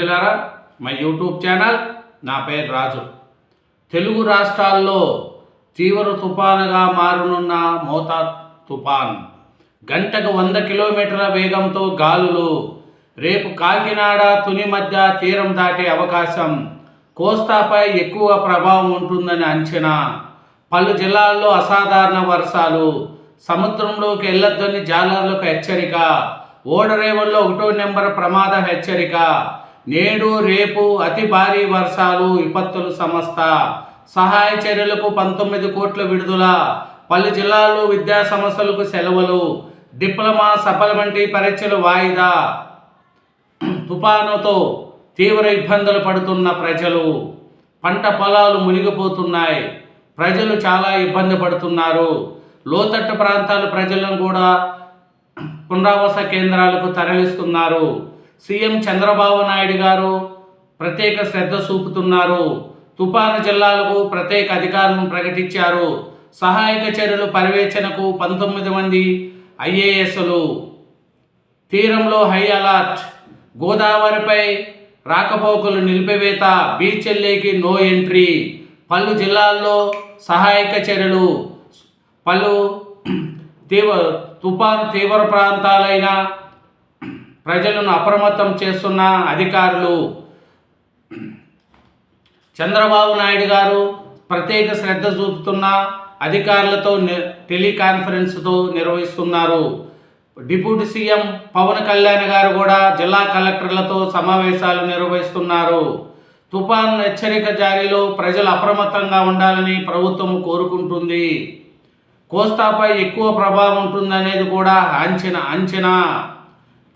విద్యార్థులారా మా YouTube channel నా పేరు రాజు. తెలుగు రాష్ట్రాల్లో తీవ్ర తుఫానుగా మారనున్న మోతా తుఫాన్ గంటకు వంద కిలోమీటర్ల వేగంతో గాలులు రేపు కాకినాడ తుని మధ్య తీరం దాటే అవకాశం కోస్తాపై ఎక్కువ ప్రభావం ఉంటుందని అంచనా. పలు జిల్లాల్లో అసాధారణ వర్షాలు సముద్రంలోకి వెళ్ళొద్దని జాలర్లకు హెచ్చరిక ఓడరేవుల్లో ఒకటో నెంబర్ ప్రమాద హెచ్చరిక నేడు రేపు అతి భారీ వర్షాలు విపత్తులు సంస్థ సహాయ చర్యలకు పంతొమ్మిది కోట్ల విడుదల. పలు జిల్లాల్లో విద్యా సంస్థలకు సెలవులు. డిప్లొమా సప్లిమెంటరీ పరీక్షలు వాయిదా. తుఫానుతో తీవ్ర ఇబ్బందులు పడుతున్న ప్రజలు. పంట పొలాలు మునిగిపోతున్నాయి. ప్రజలు చాలా ఇబ్బంది పడుతున్నారు. లోతట్టు ప్రాంతాల ప్రజలను కూడా పునరావాస కేంద్రాలకు తరలిస్తున్నారు. సీఎం చంద్రబాబు నాయుడు గారు ప్రత్యేక శ్రద్ధ చూపుతున్నారు. తుపాను జిల్లాలకు ప్రత్యేక అధికారులను ప్రకటించారు. సహాయక చర్యలు పర్యవేక్షణకు పంతొమ్మిది మంది ఐఏఎస్లు. తీరంలో హై అలర్ట్. గోదావరిపై రాకపోకలు నిలిపివేత బీచ్ఎల్లేకి నో ఎంట్రీ. పలు జిల్లాల్లో సహాయక చర్యలు. పలు తీవ్ర తుపాను తీవ్ర ప్రాంతాలైన ప్రజలను అప్రమత్తం చేస్తున్న అధికారులు. చంద్రబాబు నాయుడు గారు ప్రత్యేక శ్రద్ధ చూపుతున్న అధికారులతో టెలికాన్ఫరెన్స్తో నిర్వహిస్తున్నారు. డిప్యూటీ సీఎం పవన్ కళ్యాణ్ గారు కూడా జిల్లా కలెక్టర్లతో సమావేశాలు నిర్వహిస్తున్నారు. తుఫాన్ హెచ్చరిక జారీలో ప్రజలు అప్రమత్తంగా ఉండాలని ప్రభుత్వం కోరుకుంటుంది. కోస్తాపై ఎక్కువ ప్రభావం ఉంటుందనేది కూడా అంచనా అంచనా.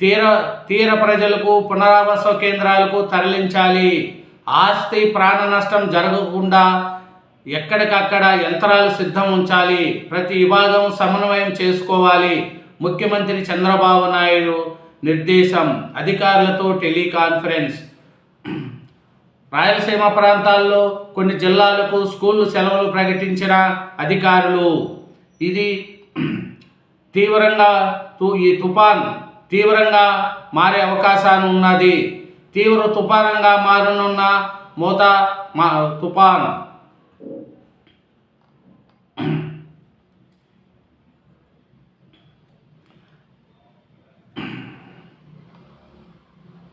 తీర తీర ప్రజలకు పునరావాస కేంద్రాలకు తరలించాలి. ఆస్తి ప్రాణ నష్టం జరగకుండా ఎక్కడికక్కడ యంత్రాలు సిద్ధం ఉంచాలి. ప్రతి విభాగం సమన్వయం చేసుకోవాలి. ముఖ్యమంత్రి చంద్రబాబు నాయుడు నిర్దేశం అధికారులతో టెలికాన్ఫరెన్స్. రాయలసీమ ప్రాంతాల్లో కొన్ని జిల్లాలకు స్కూళ్ళు సెలవులు ప్రకటించిన అధికారులు. ఇది తీవ్రంగా తు- ఈ తుఫాన్ తీవ్రంగా మారే అవకాశాన్ని ఉన్నది. తీవ్ర తుఫానంగా మారనున్న మోత మా తుఫాన్.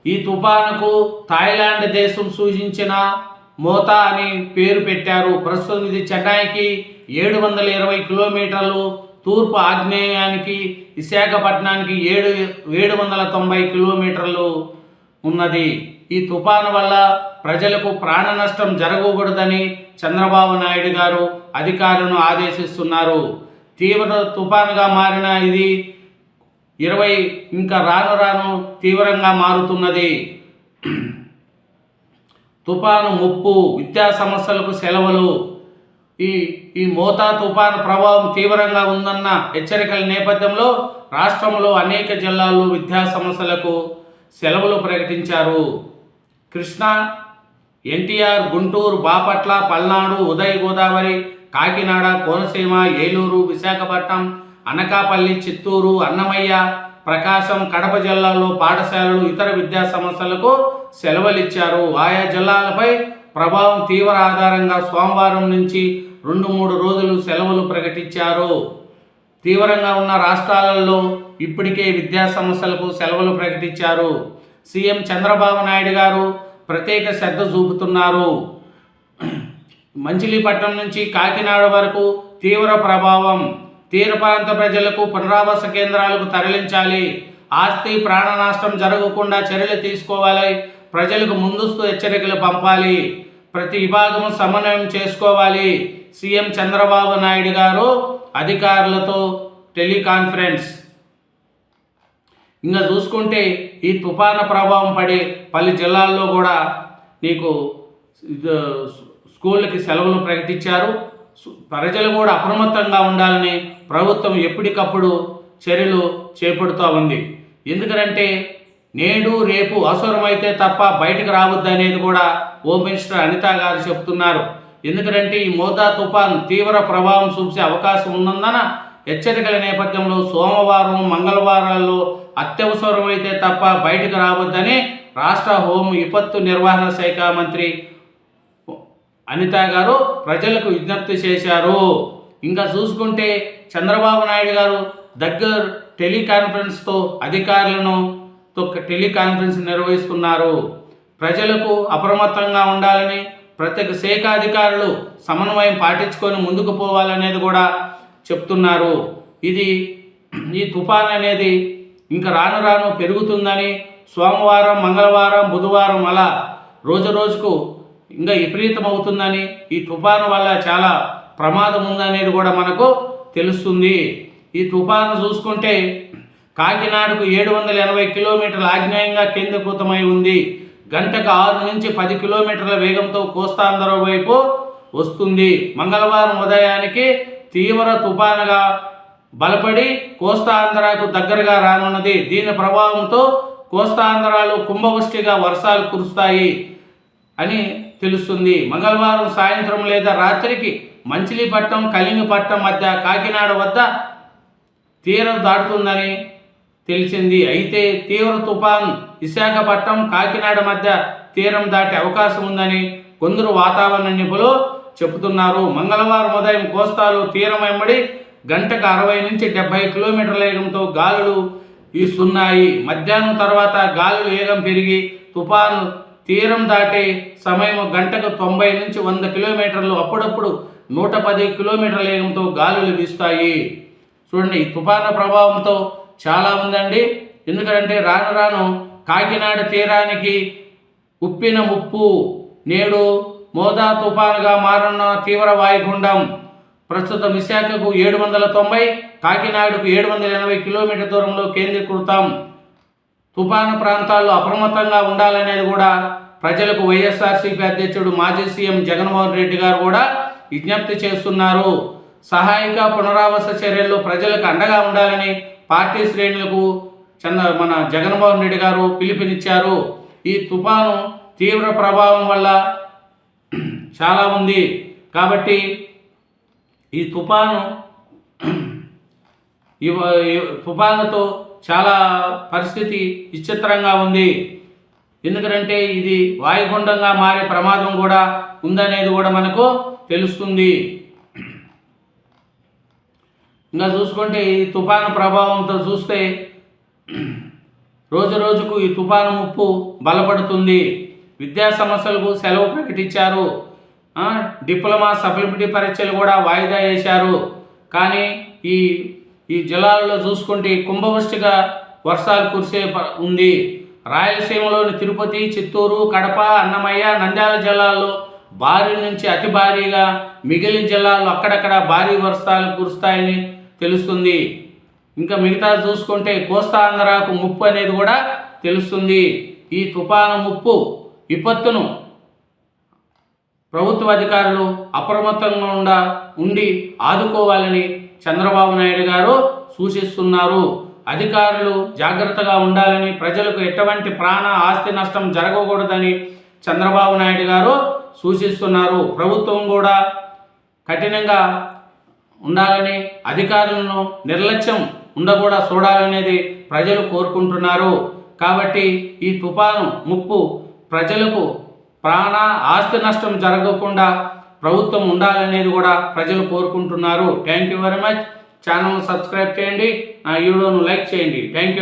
ఈ తుఫానుకు థాయిలాండ్ దేశం సూచించిన మోతా అని పేరు పెట్టారు. ప్రస్తుతం ఇది చెన్నైకి ఏడు వందల ఇరవై కిలోమీటర్లు తూర్పు ఆగ్నేయానికి విశాఖపట్నానికి ఏడు ఏడు వందల తొంభై కిలోమీటర్లు ఉన్నది. ఈ తుఫాను వల్ల ప్రజలకు ప్రాణ నష్టం జరగకూడదని చంద్రబాబు నాయుడు గారు అధికారులను ఆదేశిస్తున్నారు. తీవ్ర తుఫానుగా మారిన ఇది ఇరవై ఇంకా రాను రాను తీవ్రంగా మారుతున్నది. తుఫాను ముప్పు విద్యా సమస్యలకు సెలవులు ఈ ఈ మోతా తుఫాను ప్రభావం తీవ్రంగా ఉందన్న హెచ్చరికల నేపథ్యంలో రాష్ట్రంలో అనేక జిల్లాల్లో విద్యా సమస్యలకు సెలవులు ప్రకటించారు. కృష్ణా ఎన్టీఆర్ గుంటూరు బాపట్ల పల్నాడు ఉదయ గోదావరి కాకినాడ కోనసీమ ఏలూరు విశాఖపట్నం అనకాపల్లి చిత్తూరు అన్నమయ్య ప్రకాశం కడప జిల్లాల్లో పాఠశాలలు ఇతర విద్యా సంస్థలకు సెలవులిచ్చారు. ఆయా జిల్లాలపై ప్రభావం తీవ్ర ఆధారంగా సోమవారం నుంచి రెండు మూడు రోజులు సెలవులు ప్రకటించారు. తీవ్రంగా ఉన్న రాష్ట్రాలలో ఇప్పటికే విద్యా సంస్థలకు సెలవులు ప్రకటించారు. సీఎం చంద్రబాబు నాయుడు గారు ప్రత్యేక శ్రద్ధ చూపుతున్నారు. మంచిలీపట్నం నుంచి కాకినాడ వరకు తీవ్ర ప్రభావం. తీర ప్రాంత ప్రజలకు పునరావాస కేంద్రాలకు తరలించాలి. ఆస్తి ప్రాణ నష్టం జరగకుండా చర్యలు తీసుకోవాలి. ప్రజలకు ముందస్తు హెచ్చరికలు పంపాలి. ప్రతి విభాగము సమన్వయం చేసుకోవాలి. సీఎం చంద్రబాబు నాయుడు గారు అధికారులతో టెలికాన్ఫరెన్స్. ఇంకా చూసుకుంటే ఈ తుఫాను ప్రభావం పడే పలు జిల్లాల్లో కూడా నీకు స్కూళ్ళకి సెలవులు ప్రకటించారు. ప్రజలు కూడా అప్రమత్తంగా ఉండాలని ప్రభుత్వం ఎప్పటికప్పుడు చర్యలు చేపడుతూ ఉంది. ఎందుకంటే నేడు రేపు అవసరమైతే తప్ప బయటకు రావద్దు అనేది కూడా హోమ్ మినిస్టర్ అనిత గారు చెప్తున్నారు. ఎందుకంటే ఈ మోతా తుఫాన్ తీవ్ర ప్రభావం చూసే అవకాశం ఉన్నందున హెచ్చరికల నేపథ్యంలో సోమవారం మంగళవారాల్లో అత్యవసరమైతే తప్ప బయటకు రావద్దని రాష్ట్ర హోం విపత్తు నిర్వహణ శాఖ మంత్రి అనిత గారు ప్రజలకు విజ్ఞప్తి చేశారు. ఇంకా చూసుకుంటే చంద్రబాబు నాయుడు గారు దగ్గర టెలికాన్ఫరెన్స్తో అధికారులను టెలికాన్ఫరెన్స్ నిర్వహిస్తున్నారు. ప్రజలకు అప్రమత్తంగా ఉండాలని ప్రత్యేక శాఖ అధికారులు సమన్వయం పాటించుకొని ముందుకు పోవాలనేది కూడా చెప్తున్నారు. ఇది ఈ తుఫాన్ అనేది ఇంకా రాను రాను పెరుగుతుందని సోమవారం మంగళవారం బుధవారం అలా రోజు రోజుకు ఇంకా విపరీతం అవుతుందని ఈ తుఫాను వల్ల చాలా ప్రమాదం ఉందనేది కూడా మనకు తెలుస్తుంది. ఈ తుఫాను చూసుకుంటే కాకినాడకు ఏడు వందల ఎనభై కిలోమీటర్ల ఆగ్నేయంగా కేంద్రీకృతమై ఉంది. గంటకు ఆరు నుంచి పది కిలోమీటర్ల వేగంతో కోస్తాంధ్ర వైపు వస్తుంది. మంగళవారం ఉదయానికి తీవ్ర తుఫానుగా బలపడి కోస్తాంధ్రకు దగ్గరగా రానున్నది. దీని ప్రభావంతో కోస్తాంధ్రాలు కుంభవృష్టిగా వర్షాలు కురుస్తాయి అని తెలుస్తుంది. మంగళవారం సాయంత్రం లేదా రాత్రికి మంచిలీపట్నం కలిమిపట్నం మధ్య కాకినాడ వద్ద తీరం దాటుతుందని తెలిసింది. అయితే తీవ్ర తుఫాన్ విశాఖపట్నం కాకినాడ మధ్య తీరం దాటే అవకాశం ఉందని కొందరు వాతావరణ నిపుణులు చెబుతున్నారు. మంగళవారం ఉదయం కోస్తాలు తీరం వెంబడి గంటకు అరవై నుంచి డెబ్బై కిలోమీటర్ల వేగంతో గాలులు వీస్తున్నాయి. మధ్యాహ్నం తర్వాత గాలులు వేగం పెరిగి తుఫాను తీరం దాటే సమయం గంటకు తొంభై నుంచి వంద కిలోమీటర్లు. అప్పుడప్పుడు నూట పది కిలోమీటర్ల వేగంతో గాలులు వీస్తాయి. చూడండి ఈ తుఫాను ప్రభావంతో చాలా ఉందండి. ఎందుకంటే రాను రాను కాకినాడ తీరానికి ఉప్పిన ముప్పు నేడు మోదా తుఫానుగా మారన్న తీవ్ర వాయుగుండం. ప్రస్తుతం విశాఖకు ఏడు వందల తొంభై కాకినాడకు ఏడు వందల ఎనభై కిలోమీటర్ దూరంలో కేంద్రీకృతం. తుఫాను ప్రాంతాల్లో అప్రమత్తంగా ఉండాలనేది కూడా ప్రజలకు వైఎస్ఆర్సీపీ అధ్యక్షుడు మాజీ సీఎం జగన్మోహన్ రెడ్డి గారు కూడా విజ్ఞప్తి చేస్తున్నారు. సహాయక పునరావాస చర్యల్లో ప్రజలకు అండగా ఉండాలని పార్టీ శ్రేణులకు చంద్ర మన జగన్మోహన్ రెడ్డి గారు పిలుపునిచ్చారు. ఈ తుఫాను తీవ్ర ప్రభావం వల్ల చాలా ఉంది. కాబట్టి ఈ తుఫాను ఈ తుఫానుతో చాలా పరిస్థితి విచిత్రంగా ఉంది. ఎందుకంటే ఇది వాయుగుండంగా మారే ప్రమాదం కూడా ఉందనేది కూడా మనకు తెలుస్తుంది. ఇంకా చూసుకుంటే ఈ తుఫాను ప్రభావంతో చూస్తే రోజు రోజుకు ఈ తుఫాను ముప్పు బలపడుతుంది. విద్యా సమస్యలకు సెలవు ప్రకటించారు. డిప్లొమా సప్లిమెంటరీ పరీక్షలు కూడా వాయిదా వేశారు. కానీ ఈ ఈ జిల్లాల్లో చూసుకుంటే కుంభవృష్టిగా వర్షాలు కురిసే ప- ఉంది. రాయలసీమలోని తిరుపతి చిత్తూరు కడప అన్నమయ్య నంద్యాల జిల్లాల్లో భారీ నుంచి అతి భారీగా మిగిలిన జిల్లాల్లో అక్కడక్కడ భారీ వర్షాలు కురుస్తాయని తెలుస్తుంది. ఇంకా మిగతా చూసుకుంటే కోస్తాంధ్రకు ముప్పు అనేది కూడా తెలుస్తుంది. ఈ తుఫాను ముప్పు విపత్తును ప్రభుత్వ అధికారులు అప్రమత్తంగా ఉండ ఉండి ఆదుకోవాలని చంద్రబాబు నాయుడు గారు సూచిస్తున్నారు. అధికారులు జాగ్రత్తగా ఉండాలని ప్రజలకు ఎటువంటి ప్రాణ ఆస్తి నష్టం జరగకూడదని చంద్రబాబు నాయుడు గారు సూచిస్తున్నారు. ప్రభుత్వం కూడా కఠినంగా ఉండాలని అధికారులను నిర్లక్ష్యం ఉండకూడా చూడాలనేది ప్రజలు కోరుకుంటున్నారు. కాబట్టి ఈ తుఫాను ముప్పు ప్రజలకు ప్రాణ ఆస్తి నష్టం జరగకుండా ప్రభుత్వం ఉండాలనేది కూడా ప్రజలు కోరుకుంటున్నారు. Thank you very much channel subscribe చేయండి. నా వీడియోను లైక్ చేయండి. Thank you